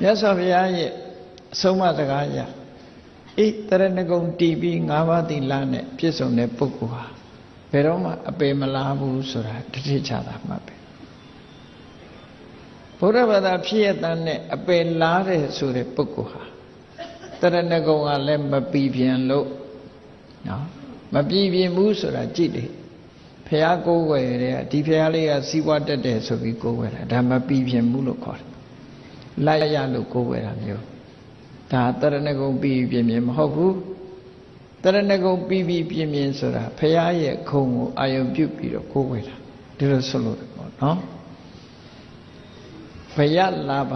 မြတ်စွာဘုရားရဲ့အဆုံးအမစကားအရဣတရဏဂုံတီးပြီး၅ပါးသီလနဲ့ပြည့်စုံတဲ့ပုဂ္ဂိုလ်ဟာဘယ်တော့မှအပေမလားဘူးဆိုတာတတိချတာမှတ်ပဲဘုရားဘာသာဖြစ်ရတဲ့နဲ့အပေလားတဲ့ဆိုတဲ့ပုဂ္ဂိုလ်ဟာတရဏဂုံကလည်းမပီပြန်လို့နော်မပီပြင်ဘူးဆိုတာကြည့်တယ်ဖះကိုးွယ်တဲ့ဒီဖះလေးကစီးပွားတက်တယ်ဆိုပြီးကိုးွယ်တာဒါမပီပြင်ဘူးလို့ခေါ်တယ် လိုက်ရလို့ကိုးွယ်တာမျိုးဒါတရဏဂုံပြီးပြင်းပြင်းမဟုတ်ဘူးတရဏဂုံပြီးပြီးပြင်းပြင်းဆိုတာဖះရဲ့ခုံကိုအာယုံပြုတ်ပြီးတော့ကိုးွယ်တာဒီလိုဆိုလို့ပေါ့နော်ဘယလာဘ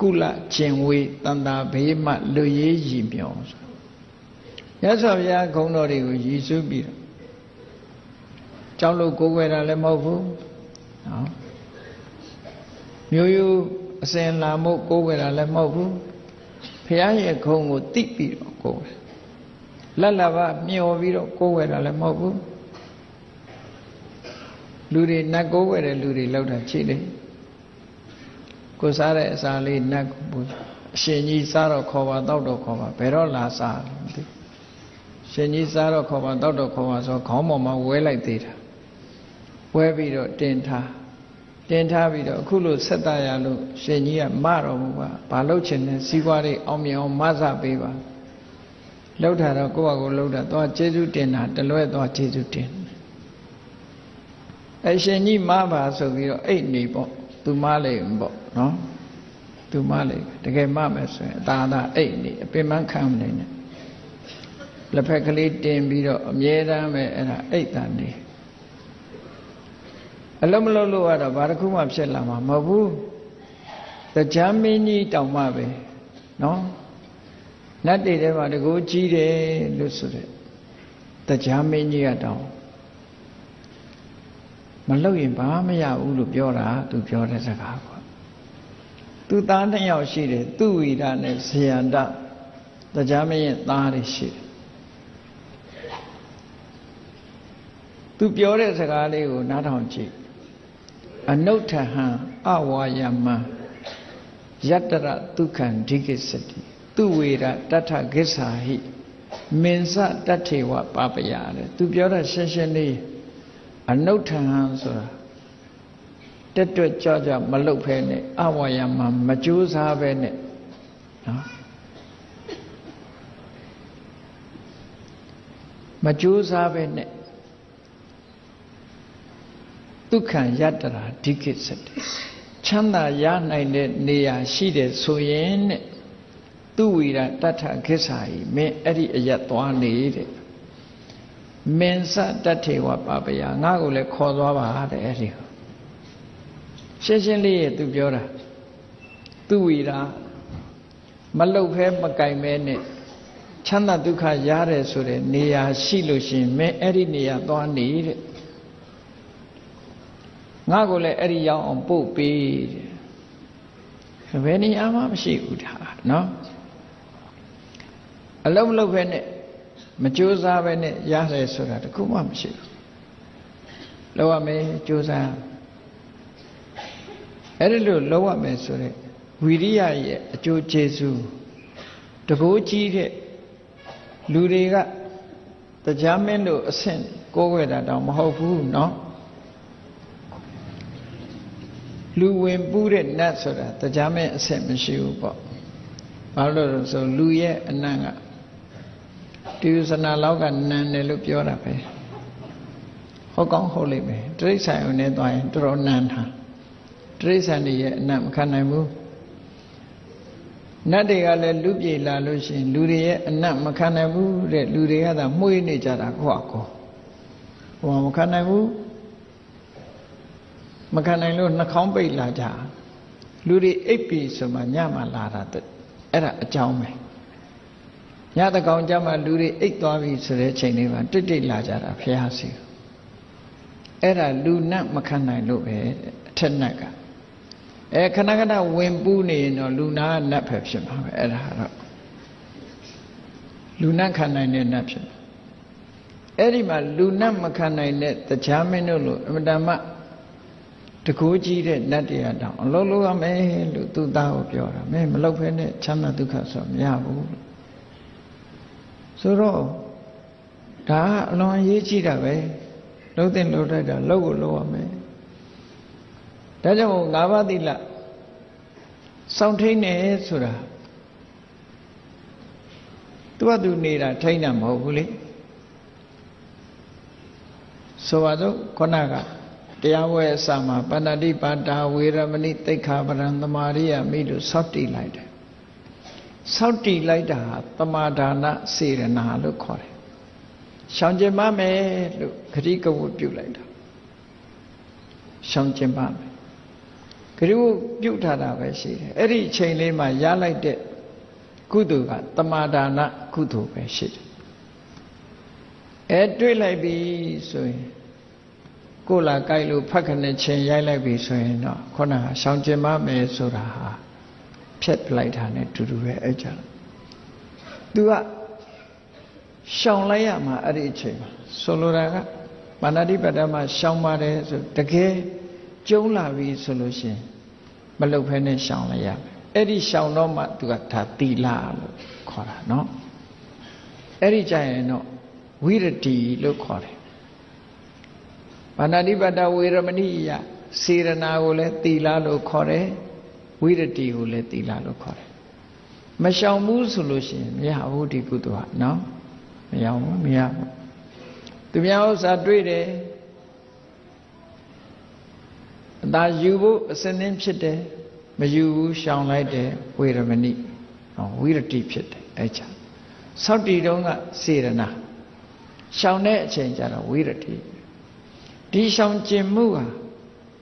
ကုလကျင်ဝေတန်တာဘေးမှလူရေးရည်မြော်ဆိုရသော်ဘုရားခုံတော်တွေကိုရည်စူးပြီးတော့ကြောက်လို့ကိုးွယ်တာလည်းမဟုတ်ဘူးနော်မျိုးရိုး အစင်လာမှုကိုးွယ်တာလည်းမဟုတ်ဘူးဖះရဲ့ခုံကိုတိပြီးတော့ကိုးွယ်လက်လာဘမျောပြီးတော့ကိုးွယ်တာလည်းမဟုတ်ဘူးလူတွေနတ်ကိုးွယ်တဲ့လူတွေလောက်တာချိတယ်ကိုစားတဲ့အစာလေးနတ်ကိုအရှင်ကြီးစားတော့ခေါ်ပါတောက်တော့ခေါ်ပါဘယ်တော့လာစားလဲမသိရှင်ကြီးစားတော့ခေါ်ပါတောက်တော့ခေါ်ပါဆိုခေါင်းပေါ်မှာဝဲလိုက်သေးတာဝဲပြီးတော့တင်ထား တင်ထားပြီးတော့အခုလို့ဆက်တရလို့ရှင်ကြီးကမတော်မူပါဘာလို့ချင်လဲစီးပွားရေးအောင်မြင်အောင်မဆပေးပါလှုပ်တာတော့ကိုယ့်ဟာကိုယ်လှုပ်တာသွားကျေးဇူးတင်တာတလွဲသွားကျေးဇူးတင်အရှင်ကြီးမပါဆိုပြီးတော့အိတ်နေပေါ့သူမလေးပေါ့နော်သူမလေးတကယ်မမယ်ဆိုရင်အသာသာအိတ်နေအပင်မခံမနေနဲ့လက်ဖက်ကလေးတင်ပြီးတော့အမြဲတမ်းပဲအဲ့ဒါအိတ်တန်နေ အလုံးမလုံးလို့ကတော့ဘာတစ်ခုမှဖြစ်လာမှာမဟုတ်ဘူးတရားမင်းကြီးတောင်မှပဲနော်နတ်တွေထဲမှာတကူကြီးတယ်လို့ဆိုတဲ့တရားမင်းကြီးကတောင်မလုပ်ရင်ဘာမရဘူးလို့ပြောတာသူပြောတဲ့စကားကွာသူသားနှစ်ယောက်ရှိတယ်သူဝိဒနဲ့ဇယန္တတရားမင်းရဲ့သားတွေရှိတယ်သူပြောတဲ့စကားလေးကိုနားထောင်ကြည့် အနုထဟံအဝါယမံယတရဒုက္ခံဒိကိစတိသူဝေရတထဂစ္ဆာဟိမင်္စတထေဝပပယတဲ့သူပြောတာရှင်းရှင်းလေးအနုထဟံဆိုတာတက်တွက်ကြကြမလုတ်ဖဲနဲ့အဝါယမံမကြိုးစားပဲနဲ့နော်မကြိုးစားပဲနဲ့ဒု က္ခံယတ္တရာဒိကိစတိချမ်းသာရနိုင်တဲ့နေရာရှိတယ်ဆိုရင်တဲ့သူဝိရတထခိစ္ဆာဤမင်းအဲ့ဒီအရက်သွားနေတဲ့မင်းစတထေဝပပယငါ့ကိုလည်းခေါ်သွားပါတဲ့အဲ့ဒီရှင်းရှင်းလေးရဲ့သူပြောတာသူဝိရာမလုတ်ဖဲမကင်မဲနဲ့ချမ်းသာဒုက္ခရတယ်ဆိုတဲ့နေရာရှိလို့ရှိရင်မင်းအဲ့ဒီနေရာသွားနေတဲ့ ငါကိုလည်းအဲ့ဒီရောက်အောင်ပို့ပေးတဲ့ဘယ်နေရာမှမရှိဘူးဒါနော်အလုံးမလုံးပဲနဲ့မကြိုးစားပဲနဲ့ရတယ်ဆိုတာတခုမှမရှိဘူးလောက်ရမယ်ကြိုးစားအဲ့ဒီလိုလောက်ရမယ်ဆိုတဲ့ဝီရိယရဲ့အကျိုးကျေးဇူးတကိုးကြီးတဲ့လူတွေကတရားမင်းတို့အဆင့်ကိုးကွယ်တာတောင်မဟုတ်ဘူးเนาะ လူဝင်ပူးတဲ့နတ်ဆိုတာတရားမင်းအဆင့်မရှိဘူးပေါ့ဘာလို့လဲဆိုလူရဲ့အနံ့ကတိယုဇနာလောက်ကနန်းတယ်လို့ပြောတာပဲဟုတ်ကောင်းဟုတ်လိမ့်မယ်တိရစ္ဆာန်ုံနဲ့သွားရင်တော်တော်နန်းတာတိရစ္ဆာန်တွေရဲ့အနံ့မခံနိုင်ဘူးနတ်တွေကလည်းလူပြေလာလို့ရှိရင်လူတွေရဲ့အနံ့မခံနိုင်ဘူးတဲ့လူတွေကသာမှုေးနေကြတာကိုယ့်အကောဟိုမခံနိုင်ဘူး မခံနိုင်လို့နှာခေါင်းပိတ်လာကြလူတွေအိပ်ပြီဆိုမှညမှလာတာအဲ့ဒါအကြောင်းပဲညတကောင်ကြမှာလူတွေအိတ်သွားပြီဆိုတဲ့ချိန်လေးမှာတိတ်တိတ်လာကြတာဖះစီအဲ့ဒါလူနတ်မခံနိုင်လို့ပဲအထက်နတ်ကအဲခဏခဏဝင်ပူးနေရင်တော့လူနာကနတ်ပဲဖြစ်မှာပဲအဲ့ဒါတော့လူနတ်ခံနိုင်တဲ့နတ်ဖြစ်အဲ့ဒီမှာလူနတ်မခံနိုင်တဲ့တရားမင်းတို့လိုအမတမ တကူကြီးတဲ့နတ်တရားတောင်အလုံးလုံးရမယ်လို့သူသားကိုပြောတာမင်းမလုပ်ဖဲနဲ့ချမ်းသာဒုက္ခဆိုမရဘူးလို့ဆိုတော့ဒါကအလွန်အရေးကြီးတာပဲလုံးတဲ့လုံးတိုက်တာလောက်ကိုလောက်ရမယ်ဒါကြောင့်ငါးပါးသီလစောင့်ထိန်နေဆိုတာသူကသူနေတာထိန်တာမဟုတ်ဘူးလေဆိုပါတော့ခုနက တရားဝဲအစမှာပဏ္ဏတိပါတာဝေရမဏိတိခာပရံသမာရိယမိလို့စောင့်တည်လိုက်တယ်စောင့်တည်လိုက်တာသမာဒါနစေရနာလို့ခေါ်တယ်ရှောင်ကျင်ပါမယ်လို့ခရီးကဝတ်ပြုလိုက်တာရှောင်ကျင်ပါမယ်ခရီးဝတ်ပြုထားတာပဲရှိတယ်အဲ့ဒီအချိန်လေးမှာရလိုက်တဲ့ကုသိုလ်ကသမာဒါနကုသိုလ်ပဲရှိတယ်အဲတွေ့လိုက်ပြီဆိုရင် ကိုလာကြိုက်လို့ဖတ်ခနဲ့ချင်းရိုက်လိုက်ပြီဆိုရင်တော့ခုနကရှောင်ကျင်မမယ်ဆိုတာဟာဖြတ်ပလိုက်တာနဲ့တူတူပဲအဲ့ကြတော့ तू ကရှောင်လိုက်ရမှာအဲ့ဒီအချိန်မှာဆိုလိုတာကမာနတိပတ္တမှာရှောင်ပါတယ်ဆိုတကယ်ကျုံးလာပြီဆိုလို့ရှိရင်မလုတ်ဖဲနဲ့ရှောင်လိုက်ရမယ်အဲ့ဒီရှောင်တော့မှ तू ကဒါတီလာလို့ခေါ်တာเนาะအဲ့ဒီကြရင်တော့ဝိရတိလို့ခေါ်တယ် ဘာနာတိပတ္တဝေရမဏိယစေရနာကိုလည်းသီလလို့ခေါ်တယ်ဝိရတိကိုလည်းသီလလို့ခေါ်တယ်မရှောင်ဘူးဆိုလို့ရှိရင်မရဘူးဒီကုသိုလ်ကနော်မရဘူးမရဘူးသူများဥစ္စာတွေ့တယ်အသာယူဖို့အစင်းင်းဖြစ်တယ်မယူဘူးရှောင်လိုက်တယ်ဝေရမဏိဟောဝိရတိဖြစ်တယ်အဲ့ချာသောက်တီတုံးကစေရနာရှောင်တဲ့အချိန်ကျတော့ဝိရတိ ဒီရှောင်ကျင်မှုဟာ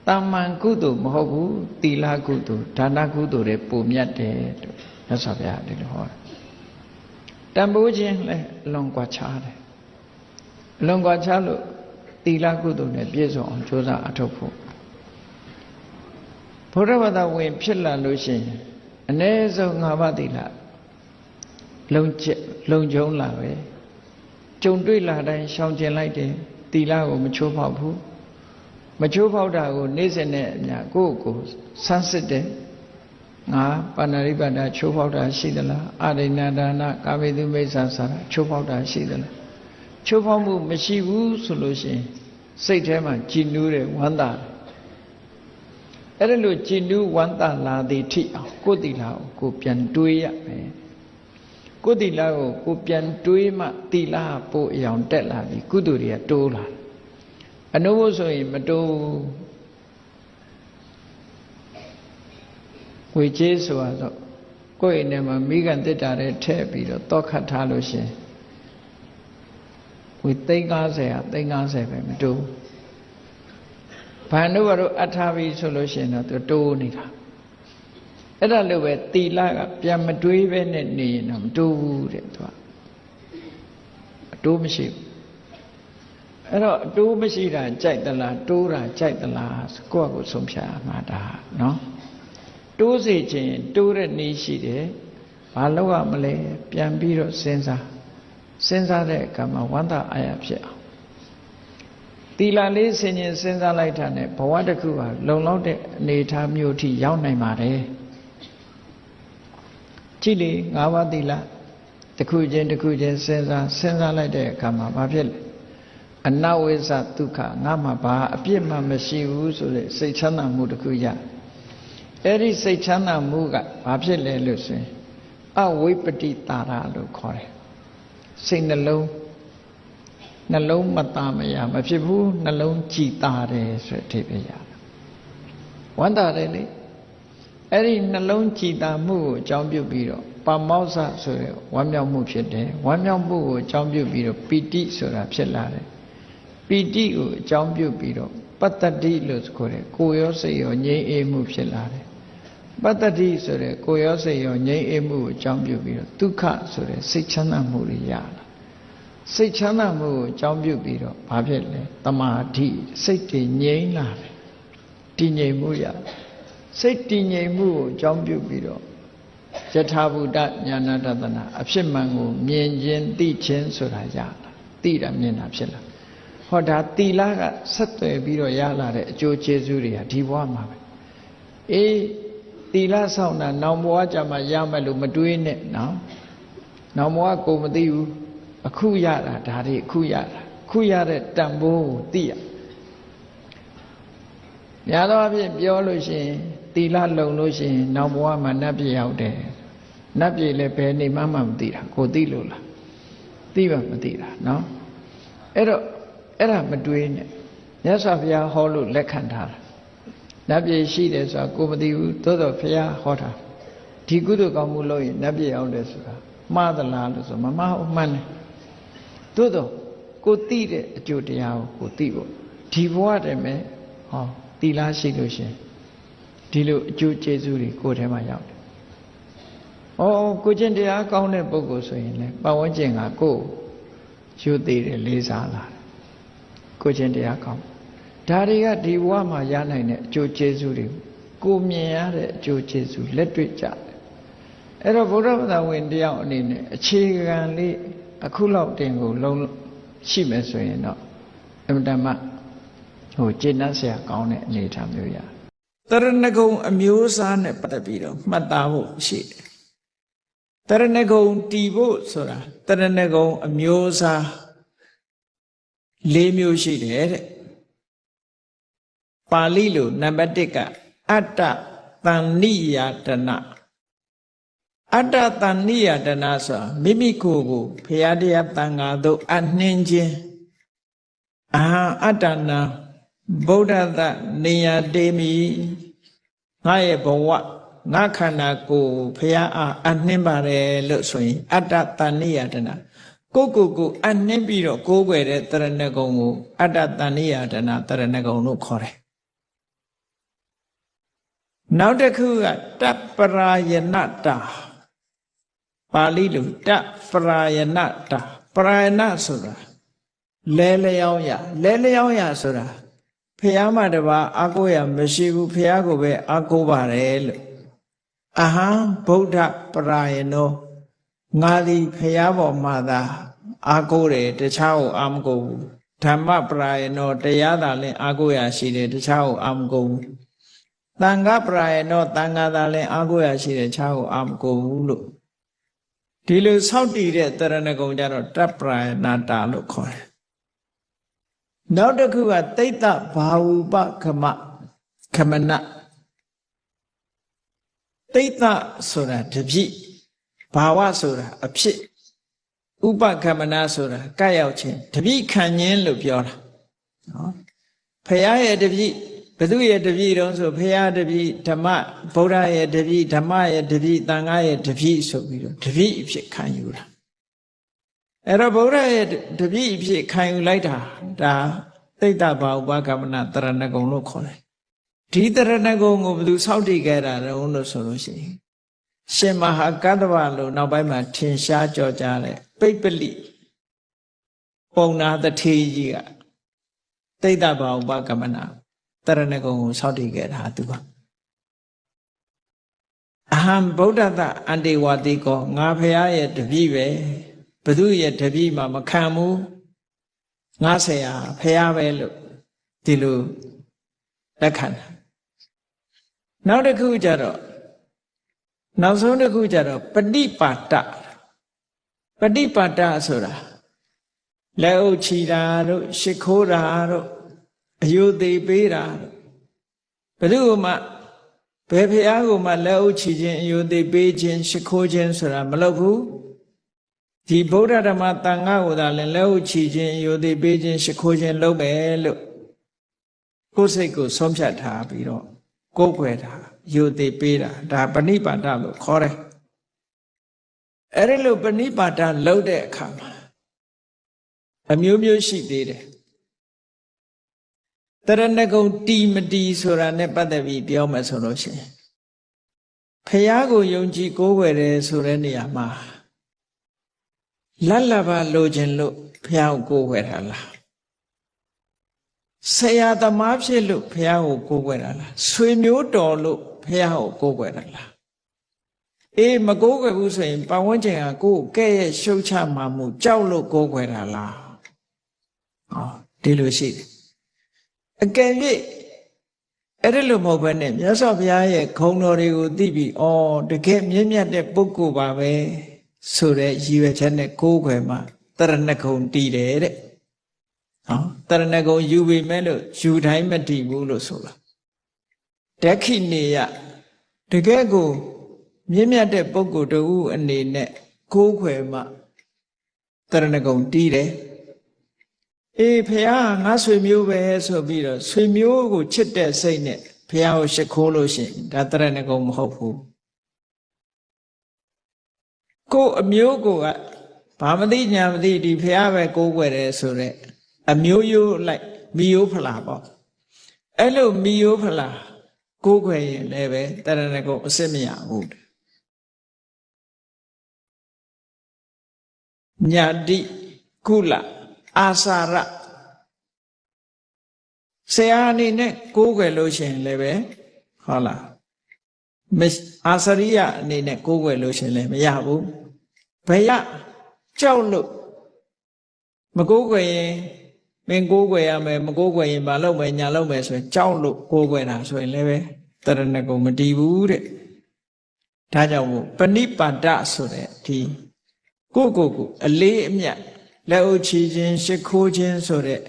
တာမန်ကုသိုလ်မဟုတ်ဘူးသီလကုသိုလ်ဒါနကုသိုလ်တွေပုံမြတ်တယ်လို့မြတ်စွာဘုရားဒီလိုဟောတယ်တန်ဖိုးခြင်းလည်းအလွန်ကွာခြားတယ်အလွန်ကွာခြားလို့သီလကုသိုလ်နဲ့ပြည့်စုံအောင်ကြိုးစားအထောက်ဖို့ဘုရားဘာသာဝင် ဖြစ်လာလို့ရှိရင်အ ਨੇ ဆုံး၅ပါးသီလလုံကျလုံကျုံလာပဲကြုံတွေ့လာတိုင်းရှောင်ကျင်လိုက်တယ် သီလကိုမချိုးဖောက်ဘူးမချိုးဖောက်တာကိုနေ့စဉ်နဲ့အများကိုယ့်ကိုယ်ဆန်းစစ်တယ်ငါပါဏာရိပတချိုးဖောက်တာရှိသလားအာရိဏဒါနကာမေတုမိစ္ဆာစာချိုးဖောက်တာရှိသလားချိုးဖောက်မှုမရှိဘူးဆိုလို့ရှိရင်စိတ်ထဲမှာကြည်နူးတယ်ဝမ်းသာတယ်အဲ့ဒါလို့ကြည်နူးဝမ်းသာလာသည်ထိအောင်ကိုယ်တိလာကိုကိုပြန်တွေးရမယ် ကိုယ်တိလာကိုကိုပြန်တွေးမှတိလာပို့အယောင်တက်လာပြီကုသိုလ်တွေကတိုးလာအနုဘုဆိုရင်မတိုးဝေကျေးဆိုတော့ကိုယ့်အိမ်ထဲမှာမိကန်တစ်တာတဲ့ထည့်ပြီးတော့တောက်ခတ်ထားလို့ရှင်ဝေသိန်း90ဟာသိန်း90ပဲမတိုးဘာလို့ကတော့အထာပြီဆိုလို့ရှင်တော့သူတိုးနေတာ အဲ့ဒါလို့ပဲတီလာကပြန်မတွေးပဲနဲ့နေရင်တော့မတိုးဘူးတဲ့သူကအတိုးမရှိဘူးအဲ့တော့အတိုးမရှိတာကြိုက်သလားတိုးတာကြိုက်သလားကိုယ့်အကိုဆုံးဖြတ်မှာဒါနော်တိုးစေခြင်းတိုးတဲ့နည်းရှိတယ်ဘာလို့ရမလဲပြန်ပြီးတော့စဉ်းစားစဉ်းစားတဲ့အခါမှာဝမ်းသာအားရဖြစ်အောင်တီလာလေးဆင်ញင်စဉ်းစားလိုက်တာနဲ့ဘဝတစ်ခုဟာလုံလောက်တဲ့အနေအထားမျိုးထိရောက်နိုင်ပါတယ် ကြည့်လေငါးပါးတီလာတစ်ခုချင်းတစ်ခုချင်းစဉ်းစားစဉ်းစားလိုက်တဲ့အခါမှာဘာဖြစ်လဲအနဝိဇ္ဇဒုက္ခငါမှဘာအပြစ်မှမရှိဘူးဆိုတဲ့စိတ်ချမ်းသာမှုတစ်ခုရအဲ့ဒီစိတ်ချမ်းသာမှုကဘာဖြစ်လဲလို့ဆိုရင်အဝိပတိတာရလို့ခေါ်တယ်စိတ်နှလုံးနှလုံးမသားမရမဖြစ်ဘူးနှလုံးကြည်တာတယ်ဆိုတဲ့အဓိပ္ပာယ်ရတယ်ဝမ်းသာတယ်လေ အဲ့ဒီနှလုံးကြည်တာမှုကိုအကြောင်းပြုပြီးတော့ပါမောဇ္ဇဆိုတဲ့ဝမ်းမြောက်မှုဖြစ်တယ်ဝမ်းမြောက်မှုကိုအကြောင်းပြုပြီးတော့ပီတိဆိုတာဖြစ်လာတယ်ပီတိကိုအကြောင်းပြုပြီးတော့ပတ္တတိလို့ဆိုတဲ့ကိုယ်ရောစိတ်ရောငြိမ်းအေးမှုဖြစ်လာတယ်ပတ္တတိဆိုတဲ့ကိုယ်ရောစိတ်ရောငြိမ်းအေးမှုကိုအကြောင်းပြုပြီးတော့ဒုက္ခဆိုတဲ့စိတ်ချမ်းသာမှုတွေရလာစိတ်ချမ်းသာမှုကိုအကြောင်းပြုပြီးတော့ဘာဖြစ်လဲတမာတိစိတ်တည်ငြိမ်းလာတယ်တည်ငြိမ်မှုရ စိတ်တည်ငြိမ်မှုကိုအကြောင်းပြုပြီးတော့ယထာဘူတညာနာတသနာအဖြစ်မှန်ကိုမြင်ခြင်းသိခြင်းဆိုတာရလာသိတာမြင်တာဖြစ်လာဟောဒါတီလာကဆက်သွယ်ပြီးတော့ရလာတဲ့အကျိုးကျေးဇူးတွေဟာဒီဘဝမှာပဲအေးတီလာဆောင်တာနောင်ဘဝကြမှာရမယ်လို့မတွေးနဲ့နော်နောင်ဘဝကိုမသိဘူးအခုရတာဒါတွေအခုရတာအခုရတဲ့တန်ဖိုးကိုသိရများသောအားဖြင့်ပြောလို့ရှိရင် တီလာလုံလို့ရှိရင်နောင်ဘဝမှာနတ်ပြည်ရောက်တယ်နတ်ပြည်လည်းဘယ်နေမှမှမသိတာကိုသိလို့လားသိပါမသိတာနော်အဲ့တော့အဲ့ဒါမတွေးနဲ့မြတ်စွာဘုရားဟောလို့လက်ခံထားတာနတ်ပြည်ရှိတယ်ဆိုတာကိုမသိဘူးသို့တော့ဘုရားဟောတာဒီကုသိုလ်ကောင်းမှုလုပ်ရင်နတ်ပြည်ရောက်တယ်ဆိုတာမှားသလားလို့ဆိုမမှားဘူးမှန်တယ်သို့တော့ကိုသိတဲ့အကျိုးတရားကိုကိုသိဖို့ဒီဘဝတည်းမဲ့ဟောတီလားရှိလို့ရှင် ဒီလိုအကျိုးကျေးဇူးတွေကိုယ်ထဲမှာရောက်တယ်။ဩကိုကျင့်တရားကောင်းတဲ့ပုဂ္ဂိုလ်ဆိုရင်လေပတ်ဝန်းကျင်ကကိုယ်ယူသေးတယ်လေးစားလာတယ်။ကိုကျင့်တရားကောင်းဒါတွေကဒီဘဝမှာရနိုင်တဲ့အကျိုးကျေးဇူးတွေကိုမြင်ရတဲ့အကျိုးကျေးဇူးလက်တွေ့ကြတယ်။အဲ့တော့ဗုဒ္ဓဘာသာဝင်တယောက်အနေနဲ့အခြေခံလေးအခုလောက်တင်ကိုလုံးရှိမယ်ဆိုရင်တော့အမှန်တမ်းဟိုကျေနပ်စရာကောင်းတဲ့အနေအထားမျိုးရတ ရဏဂုံအမျိုးအစားနဲ့ပတ်သက်ပြီးတော့မှတ်သားဖို့ရှိတယ်တရဏဂုံတီဖို့ဆိုတာတရဏဂုံအမျိုးအစား၄မျိုးရှိတယ်တဲ့ပါဠိလိုနံပါတ်1ကအတ္တတန်နိယတနာအတ္တတန်နိယတနာဆိုတာမိမိကိုယ်ကိုဖရာတရားတန်ခါတို့အနှင်းခြင်းအာအတ္တနာ ဗုဒ္ဓသနေယတေမိငါရဲ့ဘဝငါခန္ဓာကိုယ်ဖရာအားအနှင်းပါတယ်လို့ဆိုရင် အတ္တတန်နိယတနာကိုကိုကိုအနှင်းပြီးတော့ကိုးကွယ်တဲ့တရဏဂုံကိုအတ္တတန်နိယတနာတရဏဂုံလို့ခေါ်တယ်နောက်တစ်ခုကတပ္ပရာယနတာပါဠိလိုတပ္ပရာယနတာပရာယနဆိုတာလဲလျောင်းရလဲလျောင်းရဆိုတာ ဖះမတပါအာကိုရမရှိဘူးဖះကိုပဲအာကိုပါတယ်လို့အဟံဗုဒ္ဓပရာယနောငါသည်ဖះပေါ်မှာသာအာကိုတယ်တခြားကိုအာမကိုဘူးဓမ္မပရာယနောတရားသာလင်အာကိုရရှိတယ်တခြားကိုအာမကိုဘူးတန်ခပရာယနောတန်ခါသာလင်အာကိုရရှိတယ်တခြားကိုအာမကိုဘူးလို့ဒီလိုစောင့်တည်တဲ့တရဏဂုံကြတော့တပ္ပရာယနာတာလို့ခေါ်တယ် နောက်တစ်ခုကတိတ်တဘာဝုပခမခမနတိတ်တဆိုတာတပြိဘာဝဆိုတာအဖြစ်ဥပခမနဆိုတာကပ်ရောက်ခြင်းတပြိခံခြင်းလို့ပြောတာနော်ဖရာရဲ့တပြိဘသူရဲ့တပြိတုံးဆိုဖရာတပြိဓမ္မဗုဒ္ဓရဲ့တပြိဓမ္မရဲ့တပြိသံဃာရဲ့တပြိဆိုပြီးတော့တပြိအဖြစ်ခံယူတာ အဲ့တော့ဗုဒ္ဓရဲ့တပည့်အဖြစ်ခံယူလိုက်တာဒါတိတ်တဘာဥပကမနာတရဏဂုံလို့ခေါ်တယ်ဒီတရဏဂုံကိုဘယ်သူစောင့်တည်ခဲ့တာလဲလို့ဆိုလို့ရှိရင်ရှင်မဟာကတ္တဗလို့နောက်ပိုင်းမှာထင်ရှားကြော်ကြားတဲ့ပိပလိပုံနာတထေကြီးကတိတ်တဘာဥပကမနာတရဏဂုံကိုစောင့်တည်ခဲ့တာသူကအဟံဗုဒ္ဓတအန္တေဝတိကောငါဖရာရဲ့တပည့်ပဲ ဘသူရဲ့တပည့်မှမခံဘူးငါဆရာဖះပဲလို့ဒီလိုလက်ခံတာနောက်တစ်ခုကျတော့နောက်ဆုံးတစ်ခုကျတော့ပฏิပါတပฏิပါတဆိုတာလက်အုပ်ချီတာတို့ရှ िख ိုးတာတို့အယုသေးပေးတာတို့ဘယ်သူမှဘယ်ဖះကိုမှလက်အုပ်ချီခြင်းအယုသေးပေးခြင်းရှ िख ိုးခြင်းဆိုတာမလုပ်ဘူး ဒီဗုဒ္ဓဓမ္မတန်ခါကိုသာလည်းလက်ဟုတ်ချီခြင်းယိုသိပေးခြင်းရှ िख ိုးခြင်းလုပ်မယ်လို့ကိုယ်စိတ်ကိုဆုံးဖြတ်ထားပြီးတော့ကိုယ်ွယ်တာယိုသိပေးတာဒါပဏိပါဒလို့ခေါ်တယ်အဲ့ဒီလိုပဏိပါဒလုပ်တဲ့အခါမှာအမျိုးမျိုးရှိသေးတယ်တရဏဂုံတီမတီဆိုတာနဲ့ပတ်သက်ပြီးပြောမယ်ဆိုလို့ရှိရင်ဖះကိုယုံကြည်ကိုးကွယ်တယ်ဆိုတဲ့နေရာမှာ လတ်လပါလိုခြင်းလို့ဘုရားကိုကိုးကွယ်တာလားဆရာသမားဖြစ်လို့ဘုရားကိုကိုးကွယ်တာလားဆွေမျိုးတော်လို့ဘုရားကိုကိုးကွယ်တာလားအေးမကိုးကွယ်ဘူးဆိုရင်ပတ်ဝန်းကျင်ကကိုယ်ကဲ့ရဲ့ရှုတ်ချမှမှုကြောက်လို့ကိုးကွယ်တာလားဟောဒဒီလိုရှိတယ်အကယ်၍အဲ့ဒီလိုမဟုတ်ဘဲနဲ့မြတ်စွာဘုရားရဲ့ခုံတော်တွေကိုသိပြီးဩတကယ်မြင့်မြတ်တဲ့ပုဂ္ဂိုလ်ပါပဲ ဆိုတဲ့ရည်ရွယ်ချက်နဲ့ကိုးခွယ်မှာတရဏဂုံတည်တယ်တဲ့ဟောတရဏဂုံယူပြီမဲ့လို့ယူတိုင်းမတည်ဘူးလို့ဆိုတာဒက္ခိနေယတကယ်ကို မြင့်မြတ်တဲ့ပုဂ္ဂိုလ်တူအနေနဲ့ကိုးခွယ်မှာတရဏဂုံတည်တယ်အေးဖះငါဆွေမျိုးပဲဆိုပြီးတော့ဆွေမျိုးကိုချစ်တဲ့စိတ်နဲ့ဖះကိုရှ िख ိုးလို့ရှိရင်ဒါတရဏဂုံမဟုတ်ဘူး ကိုယ်အမျိုးကိုကဘာမသိညာမသိဒီဖះပဲကိုးကွယ်တယ်ဆိုတော့အမျိုးရိုးလိုက်မိယိုးဖလာပေါ့အဲ့လိုမိယိုးဖလာကိုးကွယ်ရင်လည်းပဲတရဏဂုံအစ်စ်မရဘူးညာတိကုလအာစာရဆရာအနေနဲ့ကိုးကွယ်လို့ရှိရင်လည်းပဲဟုတ်လားမအာစရိယအနေနဲ့ကိုးကွယ်လို့ရှိရင်လည်းမရဘူး ဘယကြောက်လို့မကိုးကွယ်ရင်မင်းကိုးကွယ်ရမယ်မကိုးကွယ်ရင်မလုပ်မယ်ညာလုပ်မယ်ဆိုရင်ကြောက်လို့ကိုးကွယ်တာဆိုရင်လည်းပဲတရဏဂုံမတည်ဘူးတဲ့ဒါကြောင့်မို့ပဏိပါဒဆိုတဲ့ဒီကိုယ့်ကိုယ်ကိုအလေးအမြတ်လက်အုပ်ချီခြင်းရှ िख ိုးခြင်းဆိုတဲ့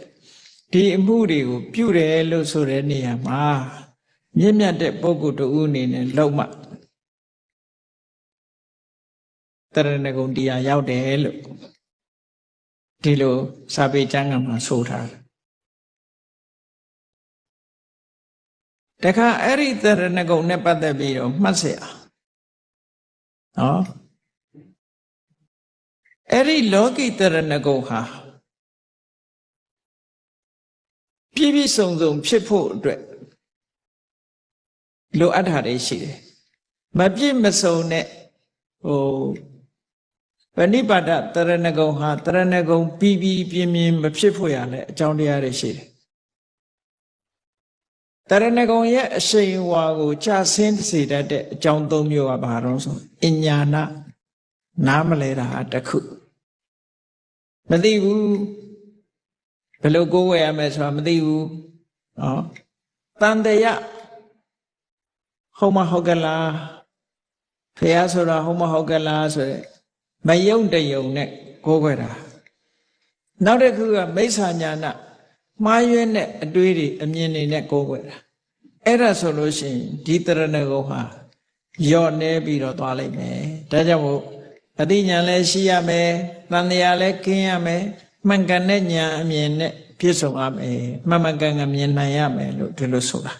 ဒီအမှုတွေကိုပြုတယ်လို့ဆိုတဲ့နေရာမှာမြင့်မြတ်တဲ့ပုဂ္ဂိုလ်တူအနေနဲ့လောက်မှ တရဏဂုံတရားရောက်တယ်လို့ဒီလိုစာပေကျမ်းကမှာဆိုထားတယ်တခါအဲ့ဒီတရဏဂုံနဲ့ပတ်သက်ပြီးတော့မှတ်เสียနော်အဲ့ဒီလောကိတရဏဂုံဟာပြည့်ပြည့်စုံစုံဖြစ်ဖို့အတွက်လိုအပ်တာတွေရှိတယ်မပြည့်မစုံတဲ့ဟို ပဏိပါဒတရဏဂုံဟာတရဏဂုံပြီးပြီးပြင်းပြင်းမဖြစ်ဖို့ရလဲအကြောင်းတရားတွေရှိတယ်တရဏဂုံရဲ့အရှိန်ဝါကိုကြာဆင်းစေတတ်တဲ့အကြောင်းသုံးမျိုးကဘာတော့ဆိုအညာနာနားမလဲတာတစ်ခုမသိဘူးဘယ်လိုကိုးဝယ်ရမယ်ဆိုတာမသိဘူးနော်တန်တရဟုတ်မဟုတ်ကလားဖះဆိုတာဟုတ်မဟုတ်ကလားဆိုရယ် မယုံတယုံနဲ့ကိုးကွယ်တာနောက်တစ်ခုကမိစ္ဆာညာနာမှားယွင်းတဲ့အတွေးတွေအမြင်တွေနဲ့ကိုးကွယ်တာအဲ့ဒါဆိုလို့ရှိရင်ဒီတရဏဂုံဟာယော့နေပြီးတော့သွားလိုက်မယ်ဒါကြောင့်မို့အတိညာလည်းရှိရမယ်တန်တရားလည်းခင်းရမယ်မှန်ကန်တဲ့ညာအမြင်နဲ့ပြည့်စုံရမယ်မှန်မှန်ကန်ကန်မြင်နိုင်ရမယ်လို့ဒီလိုဆိုတာ